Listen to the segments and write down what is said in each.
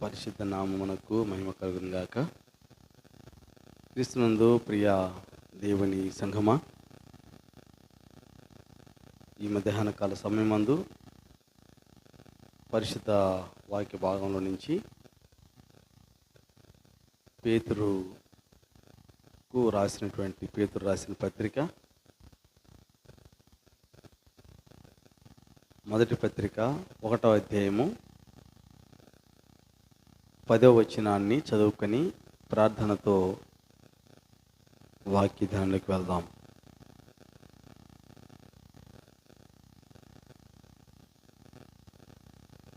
పరిశుద్ధ నామమునకు మహిమ కలుగునుగాక క్రీస్తునందు ప్రియ దేవుని సంఘమా ఈ మధ్యాహ్న కాల సమయమందు పరిశుద్ధ వాక్య భాగంలో నుంచి పేతురుకు రాసినటువంటి పేతురు రాసిన పత్రిక మొదటి పత్రిక ఒకటో అధ్యాయము పదో వచనాన్ని చదువుకొని ప్రార్థనతో వాక్యధానులకు వెళ్దాం.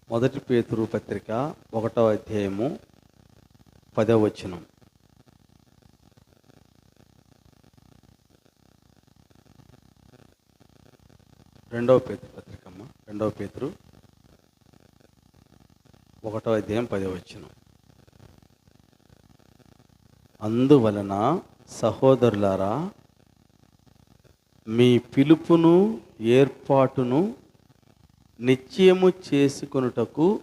మొదటి పేతురు పత్రిక ఒకటో అధ్యాయము పదో వచనం. రెండవ పేతురు పత్రికమ్మ రెండవ పేతురు ఒకటో అధ్యాయం పదో వచనం. అందువలన సహోదరులారా మీ పిలుపును ఏర్పాటును నిశ్చయము చేసుకొనుటకు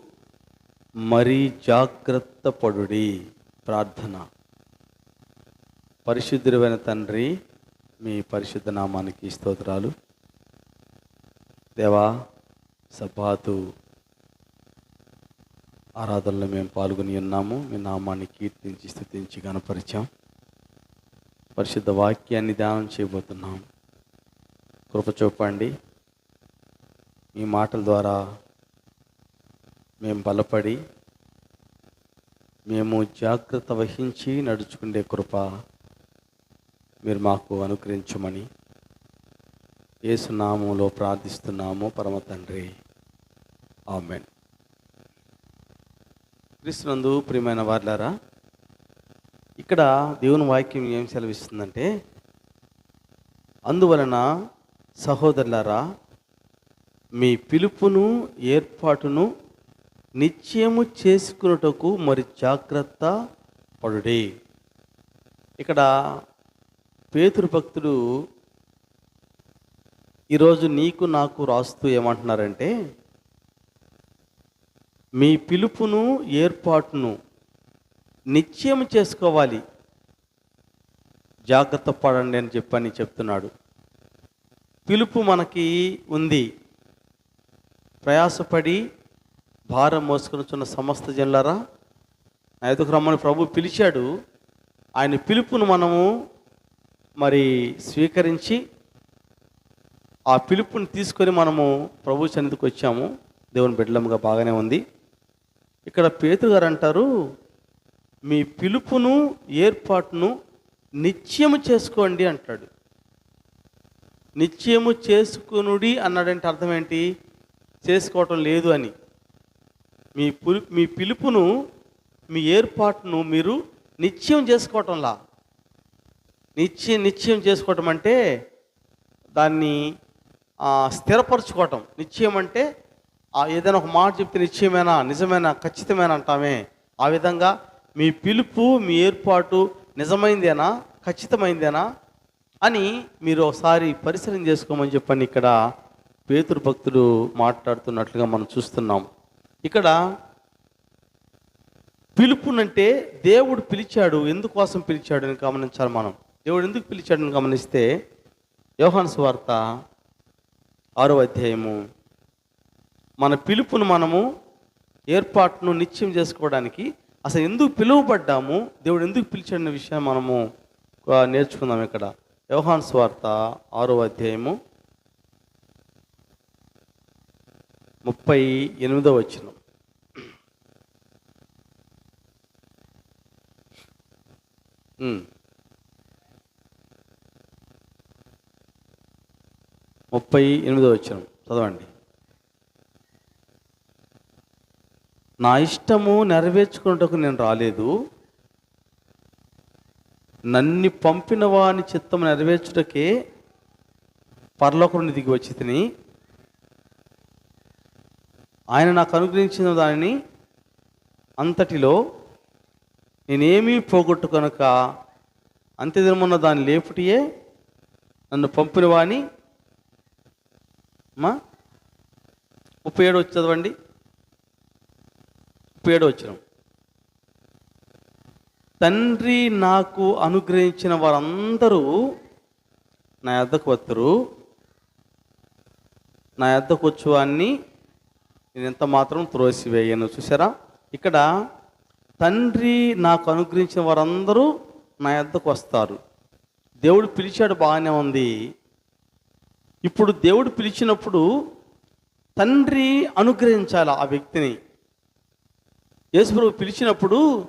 మరీ జాగ్రత్త పడుడి. ప్రార్థన. పరిశుద్ధుడైన తండ్రి మీ పరిశుద్ధ నామానికి స్తోత్రాలు. దేవా సభాతు ఆరాధనలో మేము పాల్గొని ఉన్నాము. మీ నామాన్ని కీర్తించి స్థుతించి గణపరిచాం పరిశుద్ధ వాక్యాన్ని ధ్యానం చేయబోతున్నాం. కృప చూపండి. మీ మాటల ద్వారా మేము బలపడి మేము జాగ్రత్త వహించి నడుచుకునే కృప మీరు మాకు అనుగ్రహించమని ఏసునామంలో ప్రార్థిస్తున్నాము. పరమ తండ్రి. ఆమెన్. క్రీస్తునందు ప్రియమైన వార్లారా ఇక్కడ దేవుని వాక్యం ఏం సెలవిస్తుందంటే అందువలన సహోదరులారా మీ పిలుపును ఏర్పాటును నిశ్చయము చేసుకున్నటకు మరి జాగ్రత్త పడుడి. ఇక్కడ పేతురు భక్తుడు ఈరోజు నీకు నాకు రాస్తూ ఏమంటున్నారంటే మీ పిలుపును ఏర్పాటును నిశ్చయం చేసుకోవాలి. జాగ్రత్త పడండి అని చెప్పని చెప్తున్నాడు. పిలుపు మనకి ఉంది. ప్రయాసపడి భారం మోసుకొనిచున్న సమస్త జనులరా నా ఎదుకు రమ్మని ప్రభు పిలిచాడు. ఆయన పిలుపును మనము మరి స్వీకరించి ఆ పిలుపుని తీసుకొని మనము ప్రభు సన్నిధికి వచ్చాము. దేవుని బిడ్డలముగా బాగానే ఉంది. ఇక్కడ పేతురు గారు అంటారు మీ పిలుపును ఏర్పాటును నిశ్చయము చేసుకోండి అంటాడు. నిత్యము చేసుకునుడి అన్నాడంటే అర్థం ఏంటి? చేసుకోవటం లేదు అని. మీ పులు మీ పిలుపును మీ ఏర్పాటును మీరు నిశ్చయం చేసుకోవటంలా. నిశ్చయం నిశ్చయం చేసుకోవటం అంటే దాన్ని స్థిరపరచుకోవటం. నిత్యం అంటే ఆ ఏదైనా ఒక మాట చెప్తే నిశ్చయమైన నిజమేనా ఖచ్చితమేనా అంటామే. ఆ విధంగా మీ పిలుపు మీ ఏర్పాటు నిజమైందేనా ఖచ్చితమైందేనా అని మీరు ఒకసారి పరిశీలన చేసుకోమని చెప్పని ఇక్కడ పేతురు భక్తుడు మాట్లాడుతున్నట్లుగా మనం చూస్తున్నాం. ఇక్కడ పిలుపునంటే దేవుడు పిలిచాడు ఎందుకోసం పిలిచాడు అని గమనించాలి మనం. దేవుడు ఎందుకు పిలిచాడని గమనిస్తే యోహాన్స్ వార్త ఆరో అధ్యాయము మన పిలుపును మనము ఏర్పాటును నిశ్చయం చేసుకోవడానికి అసలు ఎందుకు పిలువబడ్డాము దేవుడు ఎందుకు పిలిచాడన్న విషయం మనము నేర్చుకుందాం ఇక్కడ. వ్యవహాన్ స్వార్త ఆరో అధ్యాయము ముప్పై ఎనిమిదో వచ్చిన ముప్పై ఎనిమిదో వచ్చిన చదవండి. నా ఇష్టము నెరవేర్చుకున్నటకు నేను రాలేదు. నన్ను పంపిన వాని చిత్తం నెరవేర్చుటకే పరలోకం దిగి వచ్చి తిని ఆయన నాకు అనుగ్రహించిన దానిని అంతటిలో నేనేమీ పోగొట్టుకొనక అంత్యదినమున్న దాని లేపుటియే నన్ను పంపిన వాణి మా ముప్పై ఏడు వచ్చి చదవండి. ముప్పై ఏడు వచ్చిన తండ్రి నాకు అనుగ్రహించిన వారందరూ నా యొద్దకు వస్తారు నా యొద్దకు వచ్చువాన్ని నేను ఎంత మాత్రం త్రోసివేయను. చూసారా ఇక్కడ తండ్రి నాకు అనుగ్రహించిన వారందరూ నా యొద్దకు వస్తారు. దేవుడు పిలిచాడు బాగానే ఉంది. ఇప్పుడు దేవుడు పిలిచినప్పుడు తండ్రి అనుగ్రహించాలి ఆ వ్యక్తిని. యేసుప్రభు పిలిచినప్పుడు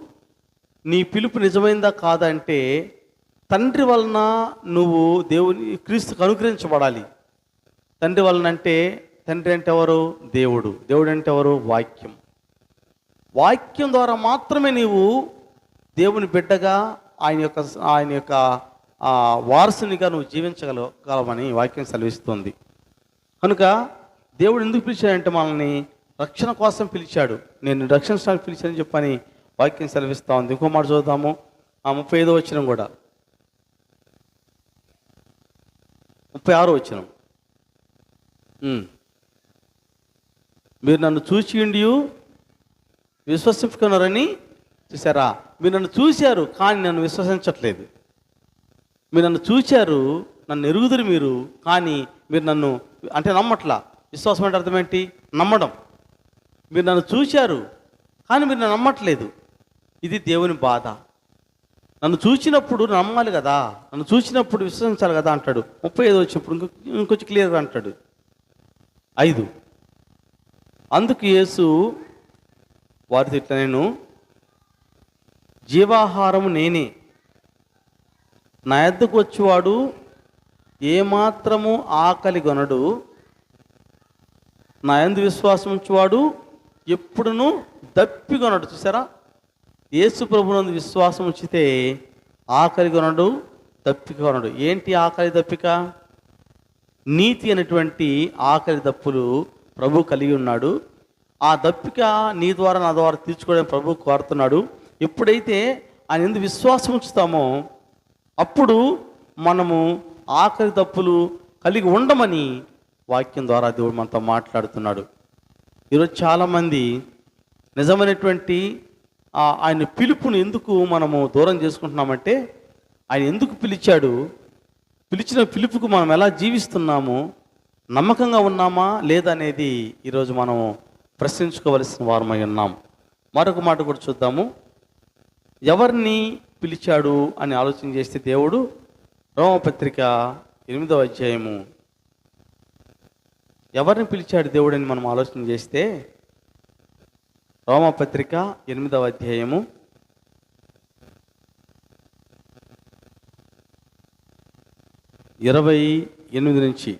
నీ పిలుపు నిజమైందా కాదంటే తండ్రి వలన నువ్వు దేవుని క్రీస్తుకు అనుగ్రహించబడాలి. తండ్రి వలన అంటే తండ్రి అంటే ఎవరు? దేవుడు. దేవుడు అంటే ఎవరు? వాక్యం. వాక్యం ద్వారా మాత్రమే నీవు దేవుని బిడ్డగా ఆయన యొక్క ఆయన యొక్క వారసునిగా నువ్వు జీవించగలగలవని వాక్యం సెలవిస్తుంది. కనుక దేవుడు ఎందుకు పిలిచాడంటే మనల్ని రక్షణ కోసం పిలిచాడు. నేను రక్షణ రక్షించడానికి పిలిచానని చెప్పని వాక్యం సెలవిస్తా ఉంది. ఇంకో మాట చూద్దాము ఆ ముప్పై ఐదో వచ్చిన కూడా. ముప్పై ఆరో వచ్చిన మీరు నన్ను చూసి ఉండి విశ్వసించుకున్నారని చూసారా మీరు నన్ను చూశారు కానీ నన్ను విశ్వసించట్లేదు. మీరు నన్ను చూశారు నన్ను ఎరుగుదురు మీరు కానీ మీరు నన్ను అంటే నమ్మట్లా? విశ్వాసం అంటే అర్థం ఏంటి? నమ్మడం. మీరు నన్ను చూశారు కానీ మీరు నన్ను నమ్మట్లేదు. ఇది దేవుని బాధ. నన్ను చూసినప్పుడు నమ్మాలి కదా నన్ను చూసినప్పుడు విశ్వసించాలి కదా అంటాడు. ముప్పై ఐదు వచ్చినప్పుడు ఇంకొక ఇంకొంచెం క్లియర్గా అంటాడు. ఐదు. అందుకు యేసు వారితో ఇట్లా నేను జీవాహారము నేనే. నా ఎద్దకు వచ్చేవాడు ఏమాత్రము ఆకలి కొనడు నా ఎందు విశ్వాసం ఉంచేవాడు ఎప్పుడును దప్పికొనడు చూసారా? యేసు ప్రభునందు విశ్వాసం ఉంచితే ఆఖరి కొనడు దప్పిక కొనడు ఏంటి ఆకలి దప్పిక? నీతి అనేటువంటి ఆకలి దప్పులు ప్రభు కలిగి ఉన్నాడు. ఆ దప్పిక నీ ద్వారా నా ద్వారా తీర్చుకోవడం ప్రభు కోరుతున్నాడు. ఎప్పుడైతే ఆయన ఎందుకు విశ్వాసం ఉంచుతామో అప్పుడు మనము ఆకలి దప్పులు కలిగి ఉండమని వాక్యం ద్వారా దేవుడు మనతో మాట్లాడుతున్నాడు. ఈరోజు చాలామంది నిజమైనటువంటి ఆయన పిలుపును ఎందుకు మనము దూరం చేసుకుంటున్నామంటే ఆయన ఎందుకు పిలిచాడు? పిలిచిన పిలుపుకు మనం ఎలా జీవిస్తున్నాము? నమ్మకంగా ఉన్నామా? లేదనేది ఈరోజు మనం ప్రశ్నించుకోవలసిన వారమై ఉన్నాం. మరొక మాట కూడా చూద్దాము. ఎవరిని పిలిచాడు అని ఆలోచన చేస్తే దేవుడు? రోమపత్రిక ఎనిమిదవ అధ్యాయము ఎవరిని పిలిచాడు దేవుడని మనం ఆలోచన చేస్తే? రోమపత్రిక ఎనిమిదవ అధ్యాయము. ఇరవై ఎనిమిది నుంచి.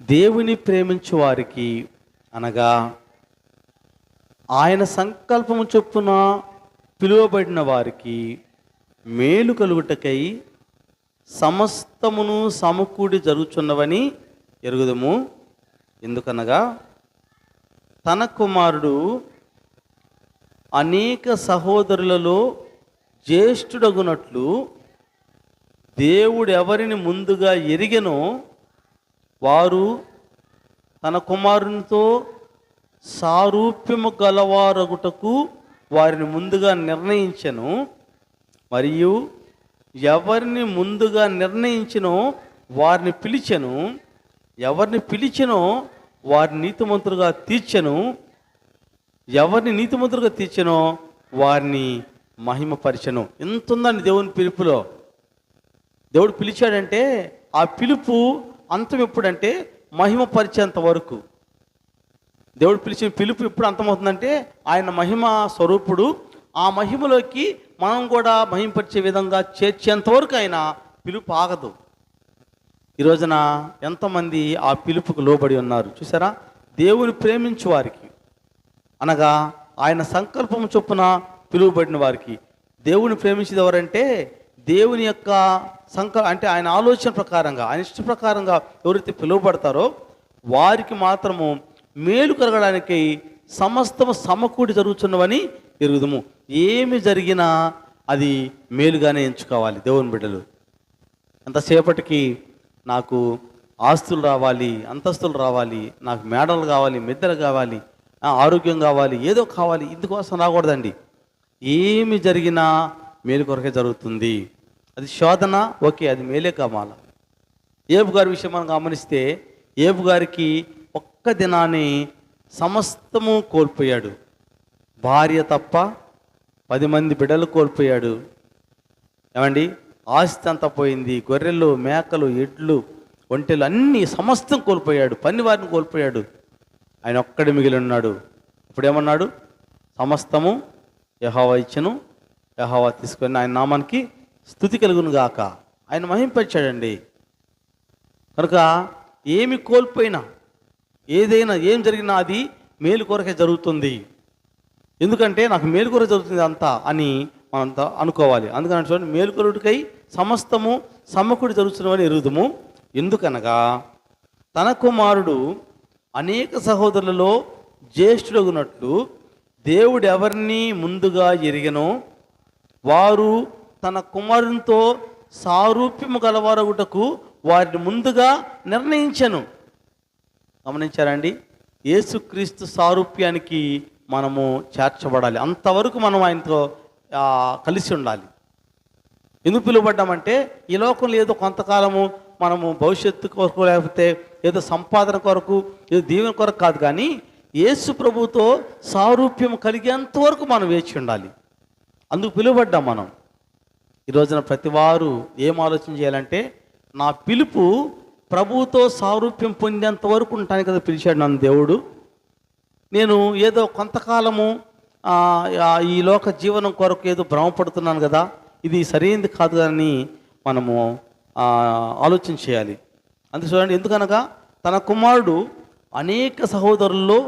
దేవుని ప్రేమించు వారికి అనగా ఆయన సంకల్పము చొప్పున పిలువబడిన వారికి మేలు కలుగుటకై సమస్తమును సమకూడి జరుగుచున్నవని ఎరుగుదము. ఎందుకనగా తన కుమారుడు అనేక సహోదరులలో జ్యేష్ఠుడగునట్లు దేవుడు ఎవరిని ముందుగా ఎరిగెనో వారు తన కుమారునితో సారూప్యము గలవారగుటకు వారిని ముందుగా నిర్ణయించెను. మరియు ఎవరిని ముందుగా నిర్ణయించినో వారిని పిలిచెను ఎవరిని పిలిచెనో వారిని నీతిమంతులుగా తీర్చెను ఎవరిని నీతిమంతులుగా తీర్చెనో వారిని మహిమపరిచెను. ఎంత ఉందండి దేవుని పిలుపులో. దేవుడు పిలిచాడంటే ఆ పిలుపు అంతం ఎప్పుడంటే మహిమపరిచేంత వరకు. దేవుడు పిలిచిన పిలుపు ఎప్పుడు అంతమవుతుందంటే ఆయన మహిమ స్వరూపుడు ఆ మహిమలోకి మనం కూడా మహింపరిచే విధంగా చేర్చేంతవరకు అయినా ఆయన పిలుపు ఆగదు. ఈ రోజున ఎంతమంది ఆ పిలుపుకు లోబడి ఉన్నారు చూసారా? దేవుని ప్రేమించు వారికి అనగా ఆయన సంకల్పం చొప్పున పిలువబడిన వారికి. దేవుని ప్రేమించేది ఎవరంటే దేవుని యొక్క సంక అంటే ఆయన ఆలోచన ప్రకారంగా ఆయన ఇష్ట ప్రకారంగా ఎవరైతే పిలువబడతారో వారికి మాత్రము మేలు కలగడానికి సమస్తము సమకూడి జరుగుతున్నవని ఎరుగుదము ఏమి జరిగినా అది మేలుగానే ఎంచుకోవాలి దేవుని బిడ్డలు. ఎంతసేపటికి నాకు ఆస్తులు రావాలి అంతస్తులు రావాలి నాకు మేడలు కావాలి మిద్దెలు కావాలి ఆరోగ్యం కావాలి ఏదో కావాలి ఇందుకోసం రాకూడదండి. ఏమి జరిగినా మేలు కొరకే జరుగుతుంది. అది శోధన ఓకే అది మేలే కామాల ఏబు గారి విషయం మనం గమనిస్తే ఏబు గారికి ఒక్క దినాన్ని సమస్తము కోల్పోయాడు. భార్య తప్ప పది మంది బిడ్డలు కోల్పోయాడు. ఏమండి? ఆస్తి అంతా పోయింది. గొర్రెలు మేకలు ఎడ్లు ఒంటెలు అన్నీ సమస్తం కోల్పోయాడు. పని వారిని కోల్పోయాడు. ఆయన ఒక్కడి మిగిలి ఉన్నాడు. ఇప్పుడేమన్నాడు? సమస్తము యహోవా ఇచ్చను. యహోవా తీసుకొని ఆయన నామానికి స్థుతి కలుగును గాక. ఆయన మహింపరిచాడండి. కనుక ఏమి కోల్పోయినా ఏదైనా ఏం జరిగినా అది మేలు కొరకే జరుగుతుంది. ఎందుకంటే నాకు మేలుకొర జరుగుతుంది అంతా అని మనంతా అనుకోవాలి. అందుకని చూడండి మేలుకొరుడికై సమస్తము సమకుడి జరుగుతున్నవని ఎరుగుదము. ఎందుకనగా తన కుమారుడు అనేక సహోదరులలో జ్యేష్ఠుడగునట్లు దేవుడు ఎవరిని ముందుగా ఎరిగనో వారు తన కుమారునితో సారూప్యము గలవారగుటకు వారిని ముందుగా నిర్ణయించను. గమనించారండి యేసుక్రీస్తు సారూప్యానికి మనము చేర్చబడాలి. అంతవరకు మనం ఆయనతో కలిసి ఉండాలి. ఎందుకు పిలువబడ్డామంటే ఈ లోకంలో ఏదో కొంతకాలము మనము భవిష్యత్తు కొరకు లేకపోతే ఏదో సంపాదన కొరకు ఏదో దీవెన కొరకు కాదు కానీ యేసు ప్రభుతో సారూప్యం కలిగేంత వరకు మనం వేచి ఉండాలి. అందుకు పిలువబడ్డాం మనం. ఈ రోజున ప్రతి వారు ఏం ఆలోచన చేయాలంటే నా పిలుపు ప్రభుతో సారూప్యం పొందేంత వరకు ఉంటాను కదా పిలిచాడు నన్ను దేవుడు. నేను ఏదో కొంతకాలము ఈ లోక జీవనం కొరకు ఏదో భ్రమపడుతున్నాను కదా ఇది సరైనది కాదు అని మనము ఆలోచన చేయాలి. అందుకు చూడండి ఎందుకనగా తన కుమారుడు అనేక సహోదరుల్లో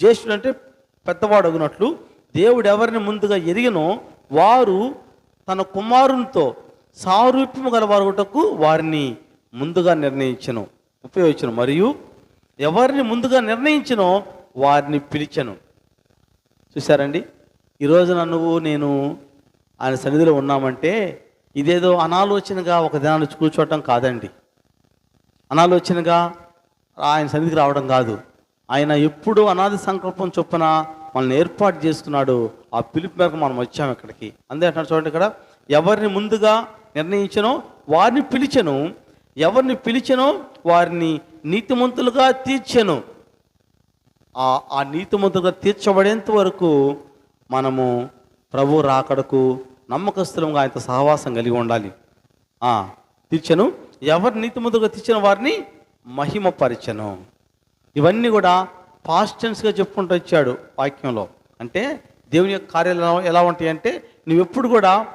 జ్యేష్ఠుడు అంటే పెద్దవాడు అగునట్లు దేవుడు ఎవరిని ముందుగా ఎరిగినో వారు తన కుమారునితో సారూప్యము గలవారుటకు వారిని ముందుగా నిర్ణయించను ఉపయోగించను. మరియు ఎవరిని ముందుగా నిర్ణయించినో వారిని పిలిచను. చూశారండి? ఈరోజున నువ్వు నేను ఆయన సన్నిధిలో ఉన్నామంటే ఇదేదో అనాలోచనగా ఒక దినాన్ని కూర్చోవటం కాదండి. అనాలోచనగా ఆయన సన్నిధికి రావడం కాదు. ఆయన ఎప్పుడు అనాది సంకల్పం చొప్పున మనల్ని ఏర్పాటు చేసుకున్నాడు ఆ పిలుపు మేరకు మనం వచ్చాము ఇక్కడికి. అందే అంటున్నారు చూడండి ఇక్కడ ఎవరిని ముందుగా నిర్ణయించనో వారిని పిలిచను. ఎవరిని పిలిచను వారిని నీతిమంతులుగా తీర్చెను. ఆ ఆ తీర్చబడేంత వరకు మనము ప్రభు రాకడకు నమ్మకస్తులంగా ఆయనతో సహవాసం కలిగి ఉండాలి. తీర్చను. ఎవరు నీతిమంతులుగా తీర్చిన వారిని మహిమపరిచను. ఇవన్నీ కూడా పాస్టెన్స్గా చెప్పుకుంటూ వచ్చాడు వాక్యంలో. అంటే దేవుని యొక్క కార్యాలు ఎలా- ఉంటాయి అంటే నువ్వెప్పుడు కూడా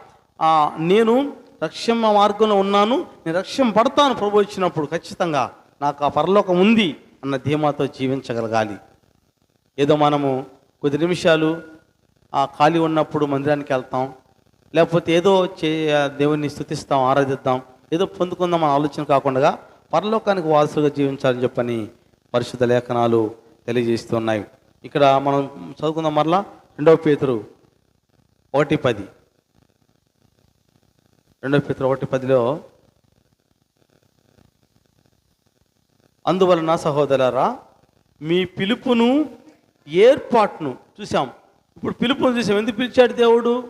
నేను రక్షణ మార్గంలో ఉన్నాను నేను రక్షణ పడతాను ప్రభు ఇచ్చినప్పుడు ఖచ్చితంగా నాకు ఆ పరలోకం ఉంది అన్న ధీమాతో జీవించగలగాలి. ఏదో మనము కొద్ది నిమిషాలు ఆ ఖాళీ ఉన్నప్పుడు మందిరానికి వెళ్తాం. లేకపోతే ఏదో చే దేవుణ్ణి స్థుతిస్తాం ఆరాధిద్దాం. ఏదో పొందుకుందాం అన్న ఆలోచన కాకుండా పరలోకానికి వారసులుగా జీవించాలని చెప్పని పరిశుద్ధ లేఖనాలు తెలియజేస్తున్నాయి. ఇక్కడ మనం చదువుకుందాం మరలా. రెండవ పేతురు ఒకటి పది. రెండవ పేతురు ఒకటి పదిలో అందువలన సహోదరరా మీ పిలుపును ఏర్పాటును చూసాం ఇప్పుడు పిలుపును చూసాం ఎందుకు పిలిచాడు దేవుడు?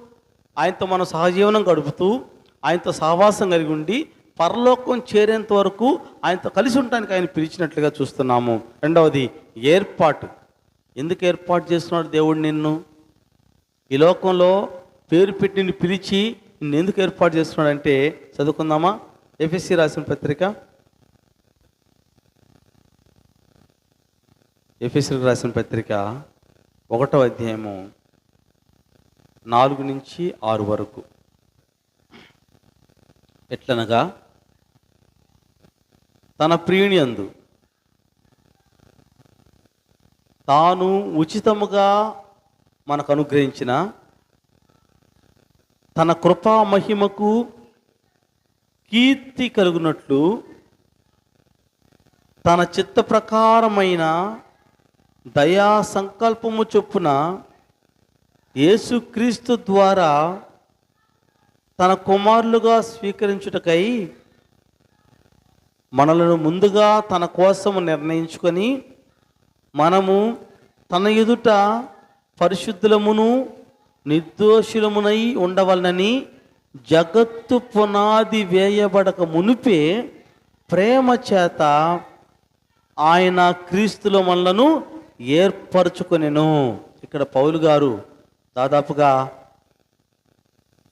ఆయనతో మనం సహజీవనం గడుపుతూ ఆయనతో సహవాసం కలిగి ఉండి పరలోకం చేరేంత వరకు ఆయనతో కలిసి ఉండటానికి ఆయన పిలిచినట్లుగా చూస్తున్నాము. రెండవది ఏర్పాటు. ఎందుకు ఏర్పాటు చేస్తున్నాడు దేవుడు నిన్ను? ఈ లోకంలో పేరు పెట్టి నిన్ను పిలిచి నిన్ను ఎందుకు ఏర్పాటు చేస్తున్నాడంటే చదువుకుందామా? ఎఫ్ఎస్సి రాసిన పత్రిక ఎఫ్ఎస్సీలకు రాసిన పత్రిక ఒకటో అధ్యాయము నాలుగు నుంచి ఆరు వరకు. ఎట్లనగా తన ప్రియుని అందు తాను ఉచితముగా మనకు అనుగ్రహించిన తన కృపా మహిమకు కీర్తి కలుగునట్లు తన చిత్త ప్రకారమైన దయా సంకల్పము చొప్పున యేసుక్రీస్తు ద్వారా తన కుమారులుగా స్వీకరించుటకై మనలను ముందుగా తన కోసము నిర్ణయించుకొని మనము తన ఎదుట పరిశుద్ధులమును నిర్దోషులమునై ఉండవలనని జగత్తు పునాది వేయబడక మునిపే ప్రేమ చేత ఆయన క్రీస్తులో మనలను ఏర్పరచుకొనెను. ఇక్కడ పౌలు గారు దాదాపుగా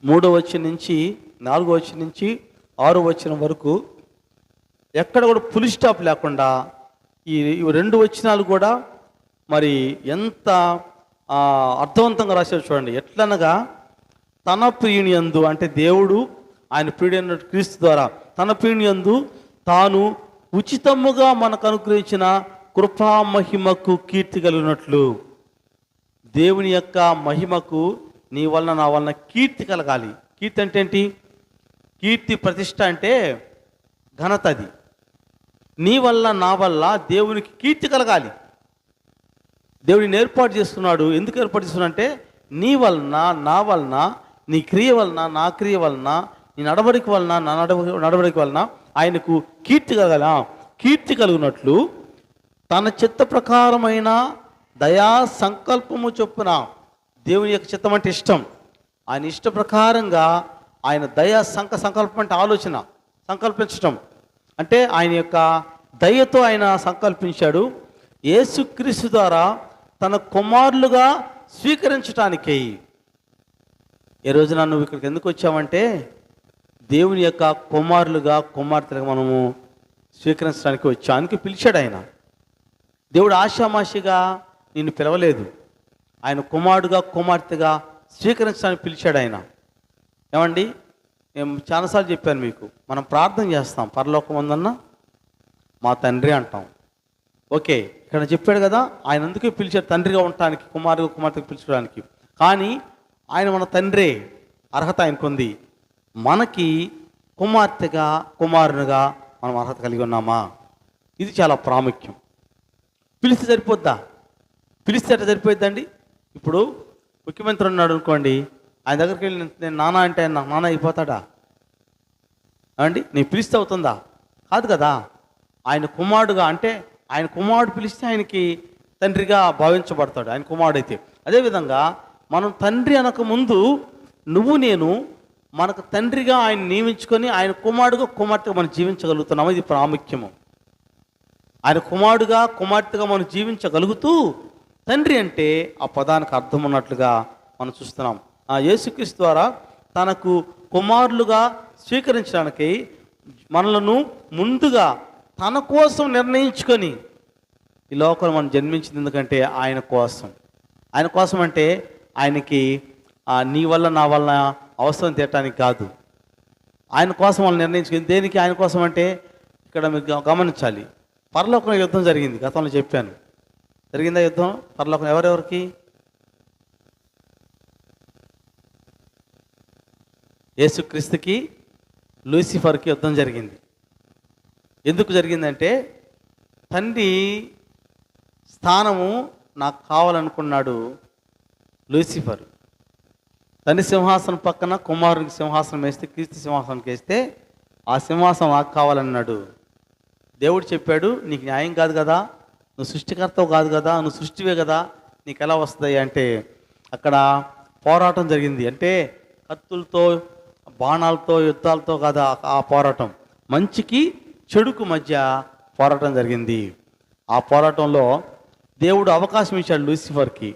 మూడో వచ్చిన నుంచి నాలుగో వచ్చిన నుంచి ఆరో వచ్చిన వరకు ఎక్కడ కూడా పులి స్టాప్ లేకుండా ఈ రెండు వచ్చినాలు కూడా మరి ఎంత అర్థవంతంగా రాశారు చూడండి. ఎట్లనగా తన ప్రియునియందు అంటే దేవుడు ఆయన ప్రియుడైన క్రీస్తు ద్వారా తన ప్రియునియందు తాను ఉచితముగా మనకు అనుగ్రహించిన కృపా మహిమకు కీర్తి కలిగినట్లు దేవుని యొక్క మహిమకు నీ వలన నా వలన కీర్తి కలగాలి. కీర్తి అంటే ఏంటి? కీర్తి ప్రతిష్ట అంటే ఘనత అది నీ వల్ల నా వల్ల దేవునికి కీర్తి కలగాలి. దేవుడిని ఏర్పాటు చేస్తున్నాడు. ఎందుకు ఏర్పాటు చేస్తున్నాడు అంటే నీ వలన నా వలన నీ క్రియ వలన నా క్రియ వలన నీ నడవడిక వలన నా నడవ నడవడిక వలన ఆయనకు కీర్తి కలగాల. కీర్తి కలుగునట్లు తన చిత్త ప్రకారమైన దయా సంకల్పము చొప్పున దేవుని యొక్క చిత్తం అంటే ఇష్టం. ఆయన ఇష్ట ప్రకారంగా ఆయన దయా సంక సంకల్పం అంటే ఆలోచన సంకల్పించటం. అంటే ఆయన యొక్క దయతో ఆయన సంకల్పించాడు. యేసుక్రీస్తు ద్వారా తన కుమారులుగా స్వీకరించటానికి. ఈ రోజున నువ్వు ఇక్కడికి ఎందుకు వచ్చావంటే దేవుని యొక్క కుమారులుగా కుమార్తెలుగా మనము స్వీకరించడానికి వచ్చానికి పిలిచాడు ఆయన. దేవుడు ఆశామాషిగా నిన్ను పిలవలేదు. ఆయన కుమారుడుగా కుమార్తెగా స్వీకరించడానికి పిలిచాడు ఆయన. ఏమండి? నేను చాలాసార్లు చెప్పాను మీకు. మనం ప్రార్థన చేస్తాం. పరలోకం ఉందన్న మా తండ్రి అంటాం. ఓకే ఇక్కడ చెప్పాడు కదా ఆయన అందుకే పిలిచాడు తండ్రిగా ఉండటానికి కుమారుగా కుమార్తెగా పిలుచుకోవడానికి. కానీ ఆయన మన తండ్రే అర్హత ఆయనకుంది మనకి కుమార్తెగా కుమారునిగా మనం అర్హత కలిగి ఉన్నామా? ఇది చాలా ప్రాముఖ్యం. పిలిస్తే సరిపోద్దా? పిలిస్తే అట్లా సరిపోద్దండి ఇప్పుడు ముఖ్యమంత్రి ఉన్నాడు అనుకోండి ఆయన దగ్గరికి వెళ్ళి నేను- నానా నాన్న అంటే ఆయన నాకు నాన్న అయిపోతాడా? అండి నేను పిలిస్తే అవుతుందా? కాదు కదా. ఆయన కుమారుడుగా అంటే ఆయన కుమారుడు పిలిస్తే ఆయనకి తండ్రిగా భావించబడతాడు ఆయన కుమారుడు అయితే అదేవిధంగా మనం తండ్రి అనక ముందు నువ్వు నేను మనకు తండ్రిగా ఆయన నియమించుకొని ఆయన కుమారుడుగా కుమార్తెగా మనం జీవించగలుగుతున్నాము ఇది ప్రాముఖ్యము. ఆయన కుమారుడుగా కుమార్తెగా మనం జీవించగలుగుతూ తండ్రి అంటే ఆ పదానికి అర్థం ఉన్నట్లుగా మనం చూస్తున్నాం. ఆ యేసుక్రీస్తు ద్వారా తనకు కుమారులుగా స్వీకరించడానికి మనలను ముందుగా తన కోసం నిర్ణయించుకొని ఈ లోకం మనం జన్మించింది ఎందుకంటే ఆయన కోసం. ఆయన కోసం అంటే ఆయనకి నీ వల్ల నా వల్ల అవసరం తీయటానికి కాదు. ఆయన కోసం వాళ్ళు నిర్ణయించుకుని దేనికి ఆయన కోసం అంటే ఇక్కడ మీరు గమనించాలి. పరలోకం యుద్ధం జరిగింది గతంలో చెప్పాను. జరిగిందా యుద్ధం? పరలోకం ఎవరెవరికి? యేసుక్రీస్తుకి లూసిఫర్కి యుద్ధం జరిగింది. ఎందుకు జరిగిందంటే తండ్రి స్థానము నాకు కావాలనుకున్నాడు లూసిఫర్. తండ్రి సింహాసనం పక్కన కుమారునికి సింహాసనం వేస్తే క్రీస్తు సింహాసనంకి వేస్తే ఆ సింహాసనం నాకు కావాలన్నాడు. దేవుడు చెప్పాడు నీకు న్యాయం కాదు కదా నువ్వు సృష్టికర్తవు కాదు కదా నువ్వు సృష్టివే కదా నీకు ఎలా వస్తుంది అంటే అక్కడ పోరాటం జరిగింది. అంటే కత్తులతో బాణాలతో యుద్ధాలతో కాదు ఆ- పోరాటం. మంచికి చెడుకు మధ్య పోరాటం జరిగింది. ఆ పోరాటంలో దేవుడు అవకాశం ఇచ్చాడు లూసిఫర్కి.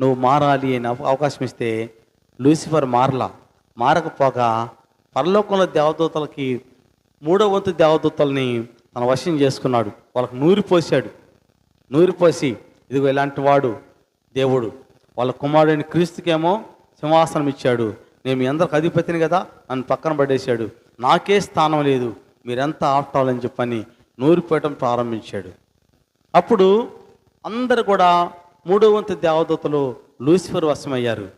నువ్వు మారాలి అని అవకాశం ఇస్తే లూసిఫర్ మారలా. మారకపోగా పరలోకంలో దేవదూతలకి మూడవ వంతు దేవదూతల్ని తన వశం చేసుకున్నాడు. వాళ్ళకు నూరి పోసాడు నూరి పోసి ఇదిగో ఇలాంటి వాడు దేవుడు. వాళ్ళ కుమారుడిని క్రీస్తుకేమో సింహాసనం ఇచ్చాడు. నేను మీ అందరికి అధిపతిని కదా నన్ను పక్కన పడేశాడు. నాకే స్థానం లేదు. మీరెంత ఆప్టాలని చెప్పని నూరిపోయటం ప్రారంభించాడు. అప్పుడు అందరు కూడా మూడో వంతు దేవదూతలు లూసిఫర్ వశమయ్యారు.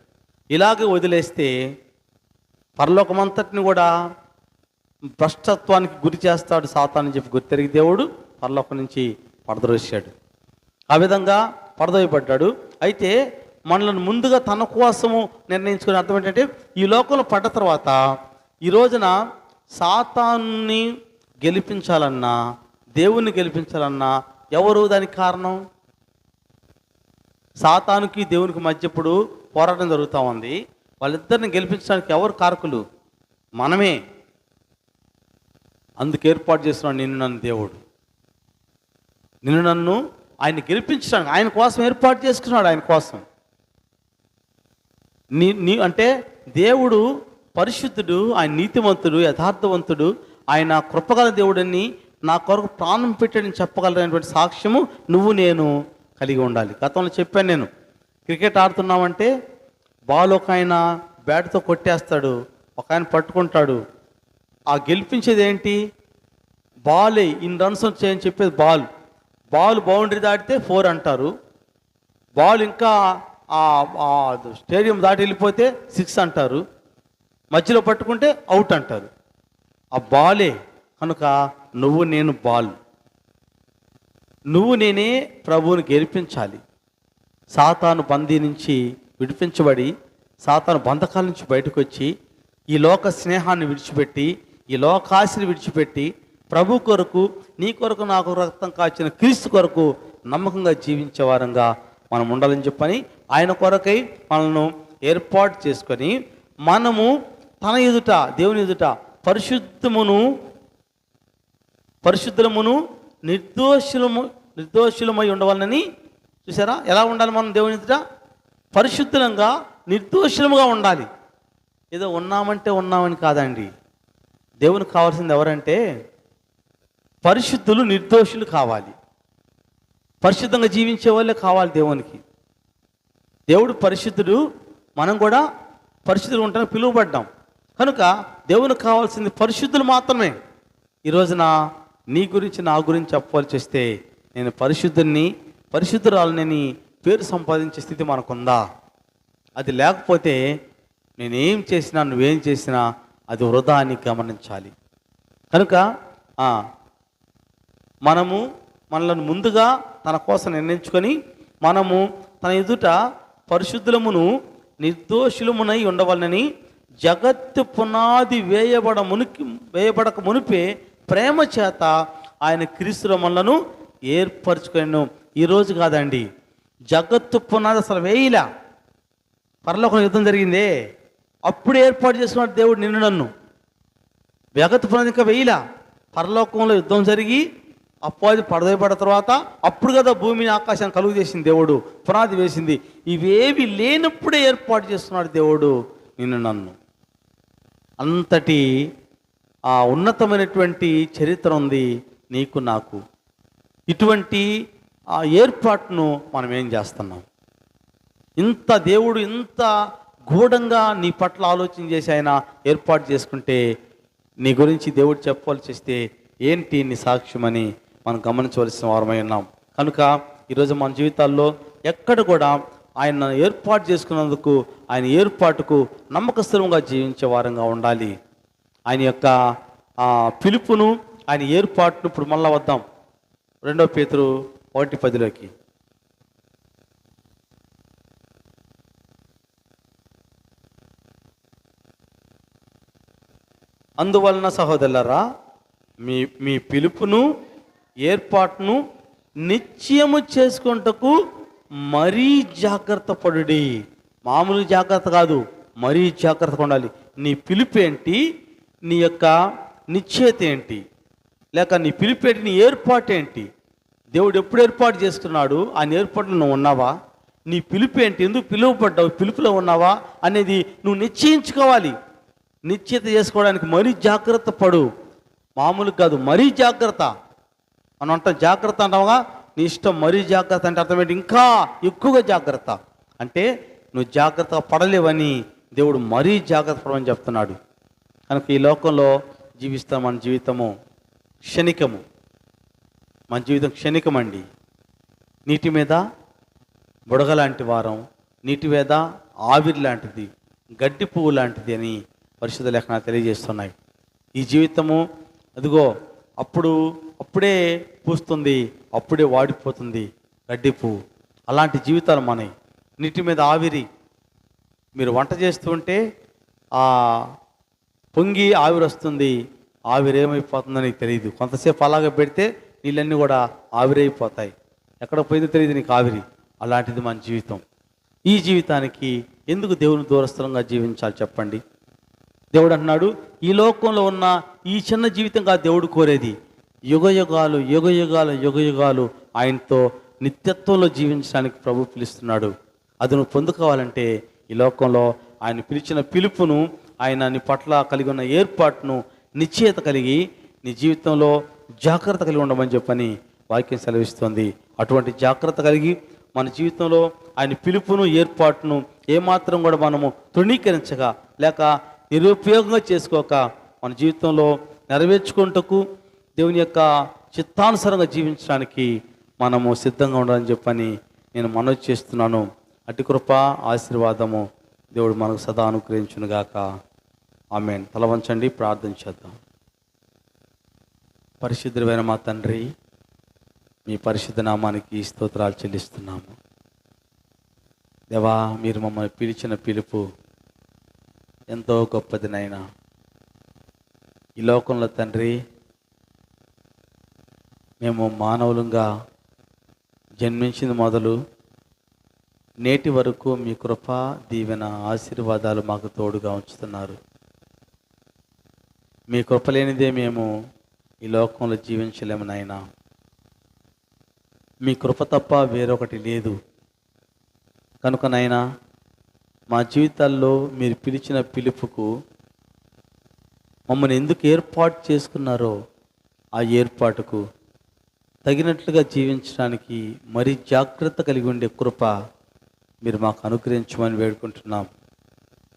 ఇలాగే వదిలేస్తే పరలోకమంతటిని కూడా భ్రష్టత్వానికి గురి చేస్తాడు సాతాన్ని చెప్పి గుర్తెరిగి దేవుడు పరలోకం నుంచి పడదరేశాడు ఆ విధంగా పడదోయబడ్డాడు అయితే మనల్ని ముందుగా తన కోసము నిర్ణయించుకునే అర్థం ఏంటంటే ఈ లోకంలో పడ్డ తర్వాత ఈ రోజున సాతాన్ని గెలిపించాలన్నా దేవుణ్ణి గెలిపించాలన్నా ఎవరు దానికి కారణం? సాతానుకి దేవునికి మధ్య ఇప్పుడు పోరాటం జరుగుతూ ఉంది. వాళ్ళిద్దరిని గెలిపించడానికి ఎవరు కారకులు? మనమే. అందుకు ఏర్పాటు చేస్తున్నాడు నిన్ను నన్ను దేవుడు. నిన్ను నన్ను ఆయన గెలిపించడానికి ఆయన కోసం ఏర్పాటు చేసుకున్నాడు ఆయన కోసం. నీ నీ అంటే దేవుడు పరిశుద్ధుడు ఆయన నీతివంతుడు యథార్థవంతుడు ఆయన కృపగల దేవుడని నా కొరకు ప్రాణం పెట్టాడని చెప్పగలనటువంటి సాక్ష్యము నువ్వు నేను కలిగి ఉండాలి. గతంలో చెప్పాను నేను క్రికెట్ ఆడుతున్నామంటే బాల్ ఒక ఆయన బ్యాట్తో కొట్టేస్తాడు ఒక ఆయన పట్టుకుంటాడు ఆ గెలిపించేది ఏంటి బాలే ఇన్ని రన్స్ వచ్చాయని చెప్పేది బాల్. బాల్ బౌండరీ దాటితే ఫోర్ అంటారు. బాల్ ఇంకా ఆ స్టేడియం దాటి వెళ్ళిపోతే సిక్స్ అంటారు. మధ్యలో పట్టుకుంటే అవుట్ అంటారు. ఆ బాలే కనుక నువ్వు నేను బాల్. నువ్వు నేనే ప్రభువుని గెలిపించాలి. సాతాను బందీ నుంచి విడిపించబడి సాతాను బంధకాల నుంచి బయటకు వచ్చి ఈ లోక స్నేహాన్ని విడిచిపెట్టి ఈ లోకాశని విడిచిపెట్టి ప్రభు కొరకు నీ కొరకు నాకు రక్తం కాచిన క్రీస్తు కొరకు నమ్మకంగా జీవించే వారంగా మనం ఉండాలని చెప్పని ఆయన కొరకై మనల్ని ఏర్పాటు చేసుకొని మనము తన ఎదుట దేవుని ఎదుట పరిశుద్ధమును పరిశుద్ధమును నిర్దోషులము నిర్దోషులమై ఉండవాలని చూసారా? ఎలా ఉండాలి మనం దేవుని ఎదుట? పరిశుద్ధంగా నిర్దోషులముగా ఉండాలి. ఏదో ఉన్నామంటే ఉన్నామని కాదండి. దేవునికి కావాల్సింది ఎవరంటే పరిశుద్ధులు నిర్దోషులు కావాలి. పరిశుద్ధంగా జీవించే వాళ్ళే కావాలి దేవునికి. దేవుడు పరిశుద్ధుడు మనం కూడా పరిశుద్ధులు ఉంటామని పిలువబడ్డాం. కనుక దేవునికి కావాల్సింది పరిశుద్ధులు మాత్రమే. ఈరోజున నీ గురించి నా గురించి చెప్పవలసి వస్తే నేను పరిశుద్ధుని పరిశుద్ధురాలని పేరు సంపాదించే స్థితి మనకుందా? అది లేకపోతే నేనేం చేసినా నువ్వేం చేసినా అది వృధా అని గమనించాలి. కనుక మనము మనలను ముందుగా తన కోసం నిర్ణయించుకొని మనము తన ఎదుట పరిశుద్ధులమును నిర్దోషులమునై ఉండవలనని జగత్తు పునాది వేయబడ మునికి వేయబడక మునిపే ప్రేమ చేత ఆయన క్రీస్తుల మనలను ఈరోజు కాదండి. జగత్తు పునాది అసలు వేయలా. పరలోకం యుద్ధం జరిగిందే. అప్పుడు ఏర్పాటు చేసుకున్నాడు దేవుడు నిన్ను నన్ను. వ్యగత పునాది ఇంకా వేయలా. పరలోకంలో యుద్ధం జరిగి అప్పాది పడదోయబడ్డ తర్వాత అప్పుడు కదా భూమిని ఆకాశాన్ని కలుగు చేసింది దేవుడు పునాది వేసింది. ఇవేవి లేనప్పుడే ఏర్పాటు చేస్తున్నాడు దేవుడు నిన్ను నన్ను. అంతటి ఆ ఉన్నతమైనటువంటి చరిత్ర ఉంది నీకు నాకు. ఇటువంటి ఆ ఏర్పాటును మనం ఏం చేస్తున్నాం? ఇంత దేవుడు ఇంత గూఢంగా నీ పట్ల ఆలోచన చేసి ఆయన ఏర్పాటు చేసుకుంటే నీ గురించి దేవుడు చెప్పవలసి వస్తే ఏంటి నీ సాక్ష్యమని మనం గమనించవలసిన వారమై ఉన్నాం. కనుక ఈరోజు మన జీవితాల్లో ఎక్కడ కూడా ఆయన ఏర్పాటు చేసుకున్నందుకు ఆయన ఏర్పాటుకు నమ్మకస్థిరంగా జీవించే వారంగా ఉండాలి. ఆయన యొక్క పిలుపును ఆయన ఏర్పాటును ఇప్పుడు మళ్ళా వద్దాం. రెండో పేతురు ఒకటి పదిలోకి. అందువలన సహోదరులరా మీ మీ పిలుపును ఏర్పాటును నిశ్చయము చేసుకుంటకు మరీ జాగ్రత్త పడుడి. మామూలు జాగ్రత్త కాదు మరీ జాగ్రత్తగా ఉండాలి. నీ పిలుపు ఏంటి? నీ యొక్క నిశ్చయత ఏంటి? లేక నీ పిలుపు ఏంటి? నీ ఏర్పాటు ఏంటి? దేవుడు ఎప్పుడు ఏర్పాటు చేస్తున్నాడు? ఆయన ఏర్పాటులో నువ్వు ఉన్నావా? నీ పిలుపు ఏంటి? ఎందుకు పిలువబడ్డావు? పిలుపులో ఉన్నావా? అనేది నువ్వు నిశ్చయించుకోవాలి. నిశ్చిత చేసుకోవడానికి మరీ జాగ్రత్త పడు. మామూలు కాదు మరీ జాగ్రత్త. మనం అంటాం జాగ్రత్త అంటావుగా నీ ఇష్టం మరీ జాగ్రత్త అంటే అర్థం ఏంటి? ఇంకా ఎక్కువగా జాగ్రత్త. అంటే నువ్వు జాగ్రత్తగా పడలేవని దేవుడు మరీ జాగ్రత్త పడమని చెప్తున్నాడు. కనుక ఈ లోకంలో జీవిస్తాం మన జీవితము క్షణికము. మన జీవితం క్షణికమండి. నీటి మీద బుడగ లాంటి వారం నీటి మీద ఆవిరి లాంటిది గడ్డి పువ్వు లాంటిది అని పరిశుద్ధ లేఖనాలు తెలియజేస్తున్నాయి. ఈ జీవితము అదిగో అప్పుడు అప్పుడే పూస్తుంది అప్పుడే వాడిపోతుంది గడ్డి పువ్వు. అలాంటి జీవితాలు మనవి. నీటి మీద ఆవిరి. మీరు వంట చేస్తుంటే ఆ పొంగి ఆవిరి వస్తుంది ఆవిరి ఏమైపోతుందో నీకు తెలియదు. కొంతసేపు అలాగే పెడితే నీళ్ళన్నీ కూడా ఆవిరైపోతాయి ఎక్కడ పోయిందో తెలియదు నీకు ఆవిరి. అలాంటిది మన జీవితం. ఈ జీవితానికి ఎందుకు దేవుని దూరస్థలంగా జీవించాలి చెప్పండి? దేవుడు అంటున్నాడు ఈ లోకంలో ఉన్న ఈ చిన్న జీవితంగా దేవుడు కోరేది యుగ యుగాలు యుగ యుగాలు యుగ యుగాలు ఆయనతో నిత్యత్వంలో జీవించడానికి ప్రభు పిలుస్తున్నాడు. అది నువ్వు పొందుకోవాలంటే ఈ లోకంలో ఆయన పిలిచిన పిలుపును ఆయన నీ పట్ల కలిగి ఉన్న ఏర్పాటును నిశ్చయత కలిగి నీ జీవితంలో జాగ్రత్త కలిగి ఉండమని చెప్పని వాక్యం సెలవిస్తుంది. అటువంటి జాగ్రత్త కలిగి మన జీవితంలో ఆయన పిలుపును ఏర్పాటును ఏమాత్రం కూడా మనము తృణీకరించగా లేక నిరుపయోగంగా చేసుకోక మన జీవితంలో నెరవేర్చుకుంటకు దేవుని యొక్క చిత్తానుసారంగా జీవించడానికి మనము సిద్ధంగా ఉండాలని చెప్పని నేను మనవి చేస్తున్నాను. అటు కృప ఆశీర్వాదము దేవుడు మనకు సదా అనుగ్రహించునుగాక. ఆమె తలవంచండి ప్రార్థన చేద్దాం. పరిశుద్ధమైన మా తండ్రి మీ పరిశుద్ధ నామానికి స్తోత్రాలు చెల్లిస్తున్నాము. దేవా మీరు మమ్మల్ని పిలిచిన పిలుపు ఎంతో గొప్పది నైనా ఈ లోకంలో తండ్రి మేము మానవులంగా జన్మించింది మొదలు నేటి వరకు మీ కృప దీవెన ఆశీర్వాదాలు మాకు తోడుగా ఉంచుతున్నారు. మీ కృప లేనిదే మేము ఈ లోకంలో జీవించలేము నాయనా. మీ కృప తప్ప వేరొకటి లేదు. కనుక నాయనా మా జీవితాల్లో మీరు పిలిచిన పిలుపుకు మమ్మల్ని ఎందుకు ఏర్పాటు చేసుకున్నారో ఆ ఏర్పాటుకు తగినట్లుగా జీవించడానికి మరీ జాగ్రత్త కలిగి ఉండే కృప మీరు మాకు అనుగ్రహించమని వేడుకుంటున్నాం.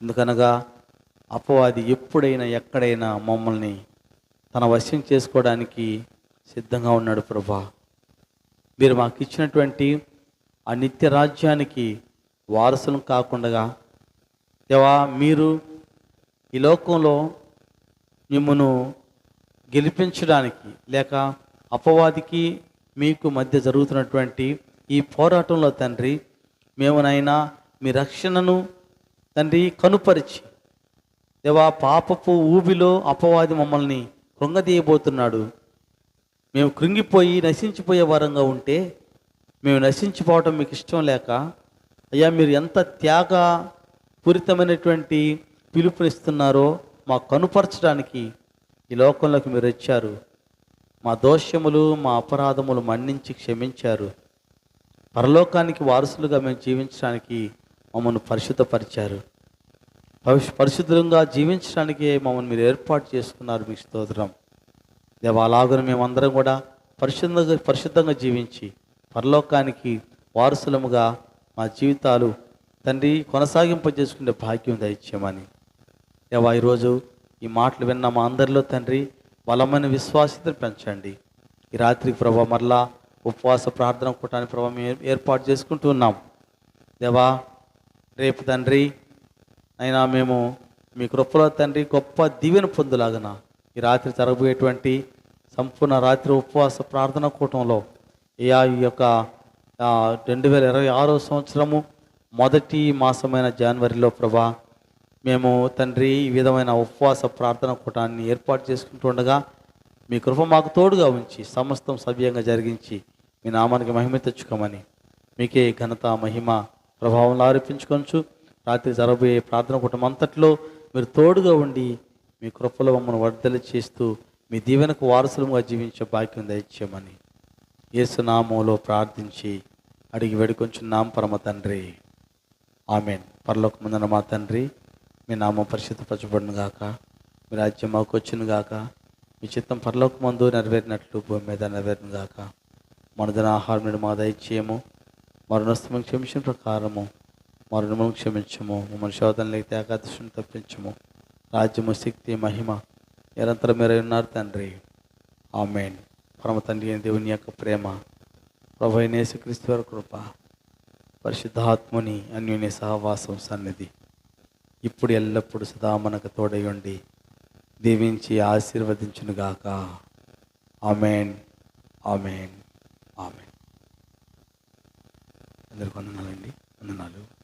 ఎందుకనగా అపవాది ఎప్పుడైనా ఎక్కడైనా మమ్మల్ని తన వశ్యం చేసుకోవడానికి సిద్ధంగా ఉన్నాడు ప్రభా. మీరు మాకు ఇచ్చినటువంటి ఆ నిత్య రాజ్యానికి వారసులు కాకుండా దేవా మీరు ఈ లోకంలో మిమ్మను గెలిపించడానికి లేక అపవాదికి మీకు మధ్య జరుగుతున్నటువంటి ఈ పోరాటంలో తండ్రి మేమునైనా మీ రక్షణను తండ్రి కనుపరిచి దేవా పాపపు ఊబిలో అపవాది మమ్మల్ని కృంగదీయబోతున్నాడు. మేము కృంగిపోయి నశించిపోయే వారంగా ఉంటే మేము నశించిపోవటం మీకు ఇష్టం లేక అయ్యా మీరు ఎంత త్యాగ పూరితమైనటువంటి పిలుపునిస్తున్నారో మా కనుపరచడానికి ఈ లోకంలోకి మీరు వచ్చారు. మా దోషములు మా అపరాధములు మన్నించి క్షమించారు. పరలోకానికి వారసులుగా మేము జీవించడానికి మమ్మల్ని పరిశుద్ధపరిచారు. భవిష్య పరిశుద్ధంగా జీవించడానికి మమ్మల్ని మీరు ఏర్పాటు చేసుకున్నారు మీకు స్తోత్రం. దేవాలాగున మేమందరం కూడా పరిశుద్ధంగా పరిశుద్ధంగా జీవించి పరలోకానికి వారసులముగా మా జీవితాలు తండ్రి కొనసాగింపజేసుకునే భాగ్యం దయచేయమని. దేవా ఈరోజు ఈ మాటలు విన్న మా అందరిలో తండ్రి బలమైన విశ్వాసతను పెంచండి. ఈ రాత్రికి ప్రభా మరలా ఉపవాస ప్రార్థన కూటానికి ప్రభావ మేము ఏర్పాటు చేసుకుంటూ ఉన్నాం. దేవా రేపు తండ్రి అయినా మేము మీ కృపలో తండ్రి గొప్ప దీవెన పొందులాగన ఈ రాత్రి జరగబోయేటువంటి సంపూర్ణ రాత్రి ఉపవాస ప్రార్థన కూటంలో ఈ ఈ యొక్క రెండు వేల ఇరవై ఆరో సంవత్సరము మొదటి మాసమైన జనవరిలో ప్రభా మేము తండ్రి ఈ విధమైన ఉపవాస ప్రార్థన కూటాన్ని ఏర్పాటు చేసుకుంటుండగా మీ కృప మాకు తోడుగా ఉంచి సమస్తం సవ్యంగా జరిగించి మీ నామానికి మహిమ తెచ్చుకోమని మీకే ఘనత మహిమ ప్రభావం ఆరోపించుకొనచ్చు రాత్రి జరగబోయే ప్రార్థన కూటం అంతట్లో మీరు తోడుగా ఉండి మీ కృపలో మమ్మల్ని వర్ధలు చేస్తూ మీ దీవెనకు వారసులుగా జీవించే భాగ్యం దయచేయమని. ఏసునామంలో ప్రార్థించి అడిగి వేడుకొంచున్నాం పరమ తండ్రి. ఆమెన్. పరలోకముందన మా తండ్రి మీ నామం పరిశుద్ధపరచబడును గాక. మీ రాజ్యం మాకు వచ్చును గాక. మీ చిత్తం పరలోకమందు నెరవేరినట్లు భూమి మీద నెరవేరును గాక. మనదన ఆహారం నేడు మా దయచేయము. మరణస్తమం క్షమించిన ప్రకారము మరణము క్షమించము. మమ్మల్ని లేక త్యాగాదృష్టిని తప్పించము. రాజ్యము శక్తి మహిమ నిరంతరం మీరై ఉన్నారు తండ్రి. ఆమెన్. పరమ తండ్రి అయిన దేవుని యొక్క ప్రేమ ప్రభు అయిన యేసుక్రీస్తు వారి కృప పరిశుద్ధాత్ముని అన్యుని సహవాసం సన్నిధి ఇప్పుడు ఎల్లప్పుడూ సదా మనకు తోడై ఉండి దీవించి ఆశీర్వదించునుగాక ఆమెన్. ఆమెన్. ఆమెన్. అందరికి వందనాలండి. వందనాలు.